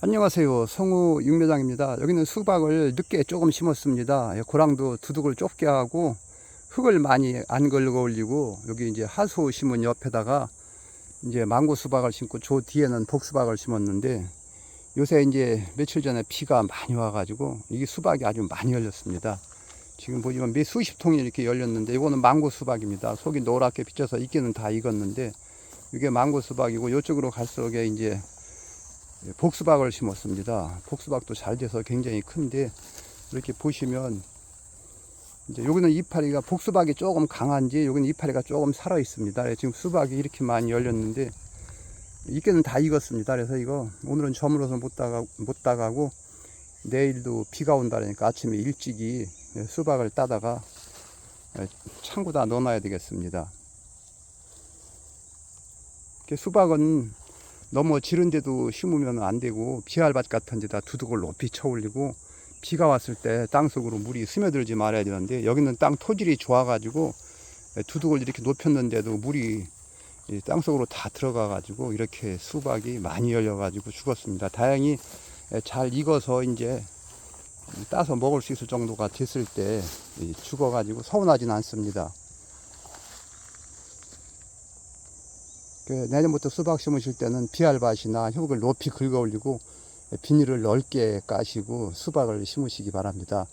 안녕하세요. 성우 육묘장입니다. 여기는 수박을 늦게 조금 심었습니다. 예, 고랑도 두둑을 좁게 하고 흙을 많이 안 걸고 올리고 여기 이제 하수 심은 옆에다가 이제 망고 수박을 심고 저 뒤에는 복수박을 심었는데 요새 이제 며칠 전에 비가 많이 와가지고 이게 수박이 아주 많이 열렸습니다. 지금 보시면 몇 수십 통이 이렇게 열렸는데 이거는 망고 수박입니다. 속이 노랗게 비쳐서 익기는 다 익었는데 이게 망고 수박이고 이쪽으로 갈수록 이제 복수박을 심었습니다. 복수박도 잘 돼서 굉장히 큰데 이렇게 보시면 이제 여기는 이파리가 복수박이 조금 강한지 여기는 이파리가 조금 살아 있습니다. 지금 수박이 이렇게 많이 열렸는데 이게는 다 익었습니다. 그래서 이거 오늘은 저물어서 못 따가 못 따가고 내일도 비가 온다니까 아침에 일찍이 수박을 따다가 창고다 넣어놔야 되겠습니다. 수박은 너무 지른 데도 심으면 안 되고 비알밭 같은 데다 두둑을 높이 쳐 올리고 비가 왔을 때 땅속으로 물이 스며들지 말아야 되는데 여기는 땅 토질이 좋아 가지고 두둑을 이렇게 높였는데도 물이 이 땅속으로 다 들어가 가지고 이렇게 수박이 많이 열려 가지고 죽었습니다. 다행히 잘 익어서 이제 따서 먹을 수 있을 정도가 됐을 때 죽어 가지고 서운하진 않습니다. 내년부터 수박 심으실 때는 비알밭이나 흙을 높이 긁어 올리고 비닐을 넓게 까시고 수박을 심으시기 바랍니다.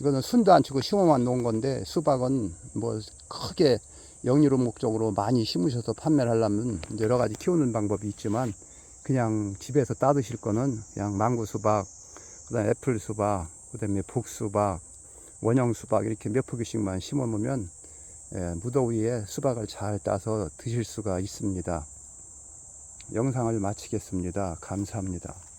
이거는 순도 안 치고 심어만 놓은 건데 수박은 뭐 크게 영유로 목적으로 많이 심으셔서 판매를 하려면 여러 가지 키우는 방법이 있지만 그냥 집에서 따드실 거는 그냥 망고 수박, 그다음에 애플 수박, 그다음에 복수박, 원형 수박 이렇게 몇 포기씩만 심어 놓으면 예, 무더위에 수박을 잘 따서 드실 수가 있습니다. 영상을 마치겠습니다. 감사합니다.